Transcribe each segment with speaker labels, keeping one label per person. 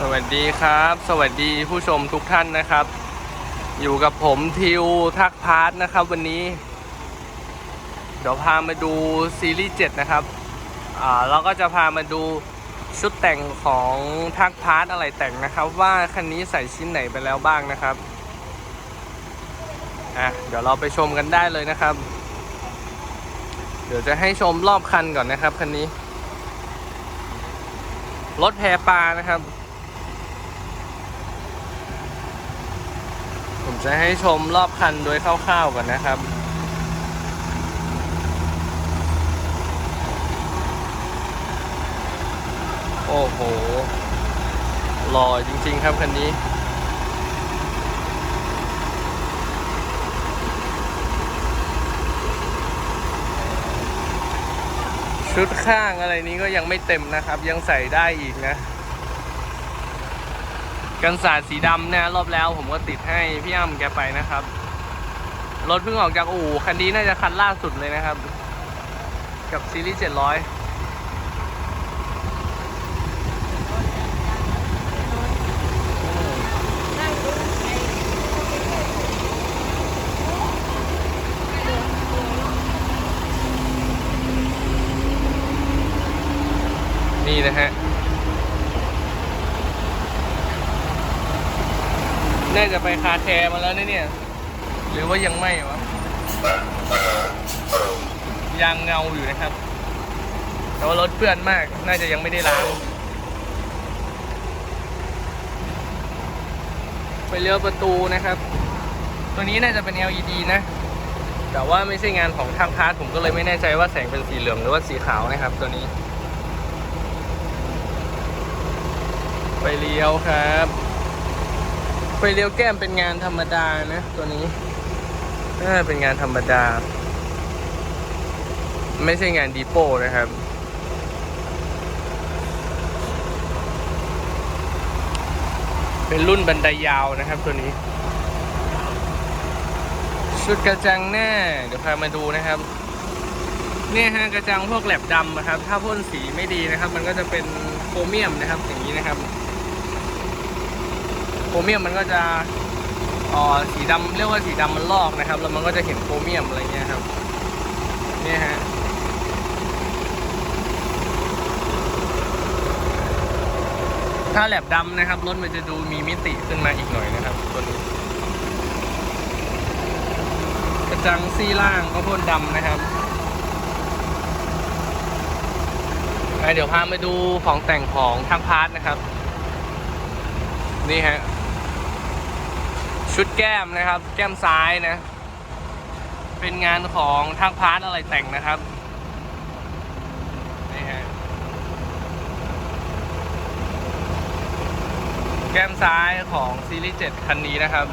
Speaker 1: สวัสดีครับ สวัสดีผู้ชมทุกท่านนะครับ อยู่กับผมทิวทักพาร์ทนะครับวันนี้ เดี๋ยวพามาดูซีรีส์7นะครับอ่าแล้วก็จะพามาดูชุดแต่งของทักพาร์ทอะไรแต่งนะครับ ว่าคันนี้ใส่ชิ้นไหนไปแล้วบ้างนะครับอะเดี๋ยวเราไปชมกันได้เลยนะครับ เดี๋ยวจะให้ชมรอบคันก่อนนะครับคันนี้รถแพปลานะครับ ผมจะให้ชมรอบคันโดยคร่าวๆก่อนนะครับ โอ้โหหล่อจริง ๆ ครับคันนี้ ชุดข้างอะไรนี้ก็ยังไม่เต็มนะครับ ยังใส่ได้อีกนะ กันสาดสีดำนี่ยรอบแล้วผมก็ติดให้พี่อ้ำแกไปนะครับ รถเพิ่งออกจากอู่คันนี้น่าจะคันล่าสุดเลยนะครับ กับซีรีส์700นี่นะฮะ น่าจะไปคาแคร์มาแล้วนะเนี่ย หรือว่ายังไม่วะยางเงาอยู่นะครับ แต่ว่ารถเปื้อนมาก น่าจะยังไม่ได้ล้าง ไปเลี้ยวประตูนะครับ ตัวนี้น่าจะเป็น LED นะ แต่ว่าไม่ใช่งานของทางพาร์ทผมก็เลยไม่แน่ใจว่าแสงเป็นสีเหลืองหรือว่าสีขาวนะครับ ตัวนี้ ไปเลี้ยวครับ ฟเลี้ยวแก้มเป็นงานธรรมดานะ ตัวนี้น่าเป็นงานธรรมดา ไม่ใช่งานดีโป้นะครับ เป็นรุ่นบันไดยาวนะครับตัวนี้ ชุดกระจังหน้า เดี๋ยวพามาดูนะครับ เนี่ยฮะกระจังพวกแหลบดำนะครับ ถ้าพ่นสีไม่ดีนะครับ มันก็จะเป็นโครเมียมนะครับ อย่างนี้นะครับ ครเมียมมันก็จะอ๋อสีดำเรียกว่าสีดำมันลอกนะครับ แล้วมันก็จะเห็นโครเมียมอะไรเงี้ยครับเนี่ยฮะถ้าแหลบดำนะครับรถมันจะดูมีมิติขึ้นมาอีกหน่อยนะครับตัวนี้กระจังซี่ล่างก็พ่นดำนะครับเดี๋ยวพามาดูของแต่งของทางพาร์ทนะครับ นี่ฮะ ชุดแก้มนะครับ แก้มซ้ายนะ เป็นงานของทางพาร์ทอะไรแต่งนะครับนี่ฮะแก้มซ้ายของซีรีส์7คันนี้นะครับ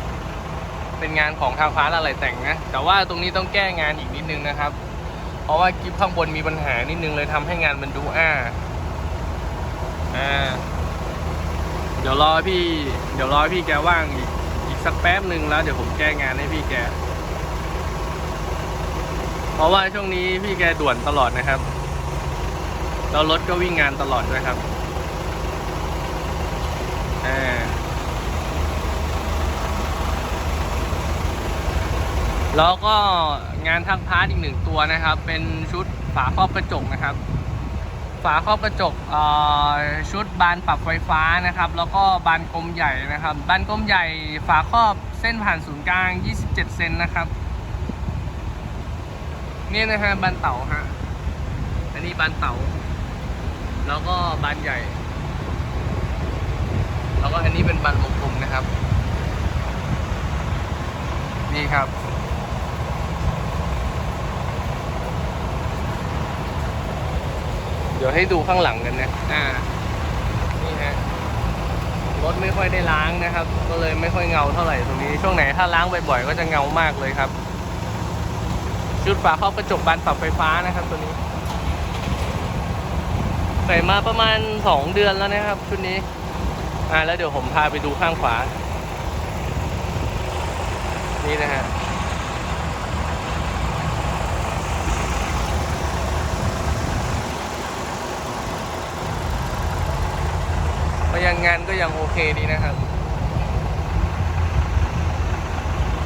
Speaker 1: เป็นงานของทางพาร์ทอะไรแต่งนะ แต่ว่าตรงนี้ต้องแก้งานอีกนิดนึงนะครับ เพราะว่ากิฟข้างบนมีปัญหานิดนึงเลยทำให้งานมันดูอ้าอ่าเดี๋ยวรอพี่ เดี๋ยวรอพี่แกว่างอีกอีก สักแป๊บหนึ่งแล้วเดี๋ยวผมแก้งานให้พี่แก เพราะว่าช่วงนี้พี่แกด่วนตลอดนะครับ แล้วรถก็วิ่งงานตลอดด้วยครับอ่าแล้วก็งานทักพาร์ทอีกหนึ่งตัวนะครับ เป็นชุดฝาครอบกระจกนะครับ ฝาครอบกระจกชุดบานปรับไฟฟ้านะครับ แล้วก็บานกลมใหญ่นะครับ บานกลมใหญ่ฝาครอบเส้นผ่านศูนย์กลาง 27 เซนนะครับ นี่นะฮะบานเต่าฮะ อันนี้บานเต่า แล้วก็บานใหญ่ แล้วก็อันนี้เป็นบานวงกลมนะครับ นี่ครับ ดี๋ยวให้ดูข้างหลังกันนะอ่านี่ฮะรถไม่ค่อยได้ล้างนะครับ ก็เลยไม่ค่อยเงาเท่าไหร่ตรงนี้ ช่วงไหนถ้าล้างบ่อยๆก็จะเงามากเลยครับ ชุดฝาครอบกระจกบานปรับไฟฟ้านะครับ ตัวนี้ใส่มาประมาณสองเดือนแล้วนะครับ ชุดนี้ อ่าแล้วเดี๋ยวผมพาไปดูข้างขวา นี่นะฮะ บรร ยายังงานก็ยังโอเคดีนะครับ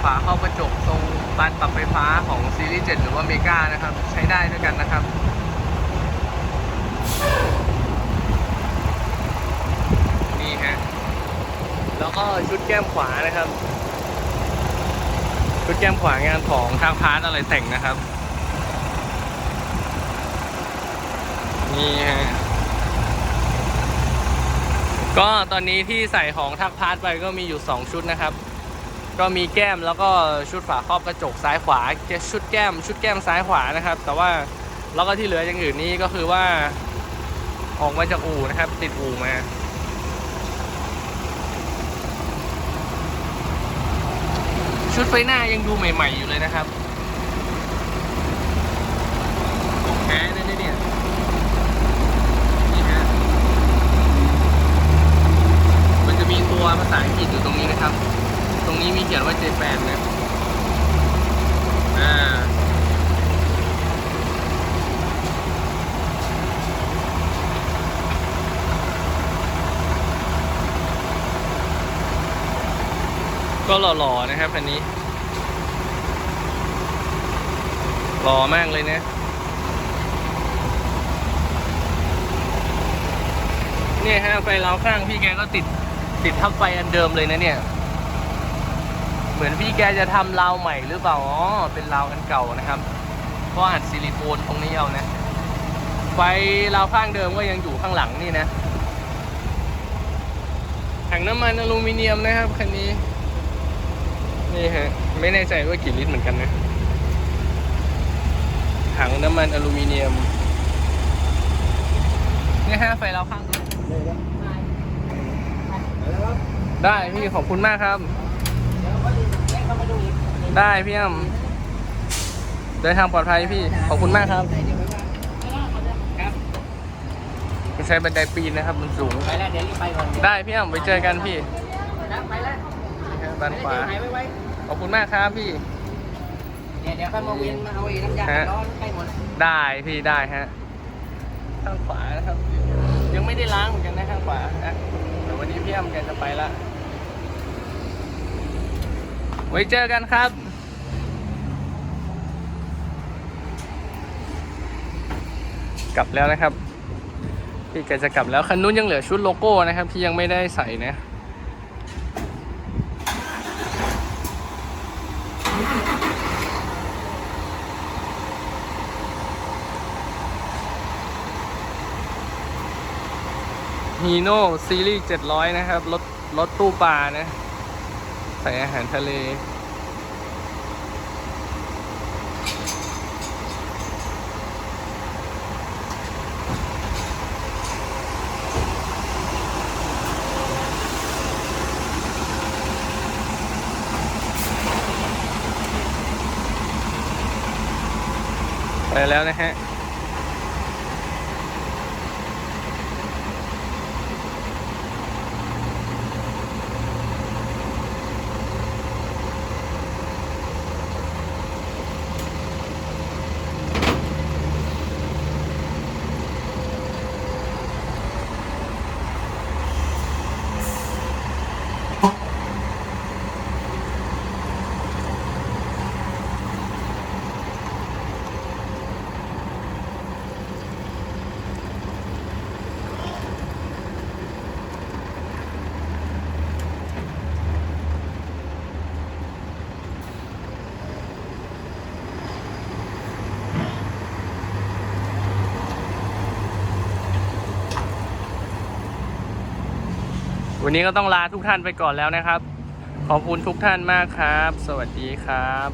Speaker 1: ฝาเข้ากระจกทรงบานปรับไฟฟ้าของซีรีส์ 7 หรือว่าเมกานะครับ ใช้ได้ด้วยกันนะครับนี่ฮะแล้วก็ชุดแก้มขวานะครับ ชุดแก้มขวางานของทางพาร์ทอะไรแต่งนะครับ นี่ฮะ ก็ตอนนี้ที่ใส่ของทักพาร์ทไปก็มีอยู่ 2 ชุดนะครับ ก็มีแก้มแล้วก็ชุดฝาครอบกระจกซ้ายขวาชุดแก้ม ชุดแก้มซ้ายขวานะครับ แต่ว่าแล้วก็ที่เหลืออย่างอื่นนี้ก็คือว่า ออกมาจากอู่นะครับ ติดอู่มาชุดไฟหน้ายังดูใหม่ ๆ อยู่เลยนะครับของแท้เลยนะเนี่ย นี่ฮะ มันจะมี ตัวภาษาอังกฤษอยู่ตรงนี้นะครับ ตรงนี้มีเขียนว่า J8 นนะอ่าก็หล่อๆนะครับคันนี้หล่อมากเลยนะเนี่ยฮะไฟเราข้างพี่แกก็ติด ติดทับไฟอันเดิมเลยนะเนี่ย เหมือนพี่แกจะทำราวใหม่หรือเปล่า อ๋อ เป็นราวอันเก่านะครับ เพราะอัดซิลิโคนตรงนี้เอานะ ไฟราวข้างเดิมก็ยังอยู่ข้างหลังนี่นะถังน้ำมันอลูมิเนียมนะครับคันนี้ นี่ฮะ ไม่แน่ใจว่ากี่ลิตรเหมือนกันนะถังน้ำมันอลูมิเนียมนี่ฮะไฟเราข้างตัว ได้พี่ขอบคุณมากครับ ได้พี่อ้ำเดินทางปลอดภัยพี่ขอบคุณมากครับมันใช้บันไดปีนนะครับ มันสูง
Speaker 2: ไปแล้วเดี๋ยวรีบไปก่อน
Speaker 1: ได้พี่อ้ำไปเจอกันพี่
Speaker 2: ไปแล้ว
Speaker 1: นี่ฮะด้านขวา
Speaker 2: หายไว้
Speaker 1: ขอบคุณมากครับพี่
Speaker 2: เดี๋ยวเดี๋ยวค่อยมาเวียนมาเอาไอ้น้ำยาร้อนใกล้หมด
Speaker 1: ได้พี่ได้ฮะข้างขวานะครับ ยังไม่ได้ล้างเหมือนกันนะข้างขวานะเดี๋ยววันนี้พี่อ้ำแกจะไปละ ไว้เจอกันครับกลับแล้วนะครับ พี่แกจะกลับแล้วคันนู้นยังเหลือชุดโลโก้นะครับที่ยังไม่ได้ใส่นะ ฮีโน่ซีรีส์700 นะครับ รถ รถตู้ปลานะ ใส่อาหารทะเล ไปแล้วนะฮะ วันนี้ก็ต้องลาทุกท่านไปก่อนแล้วนะครับ ขอบคุณทุกท่านมากครับ สวัสดีครับ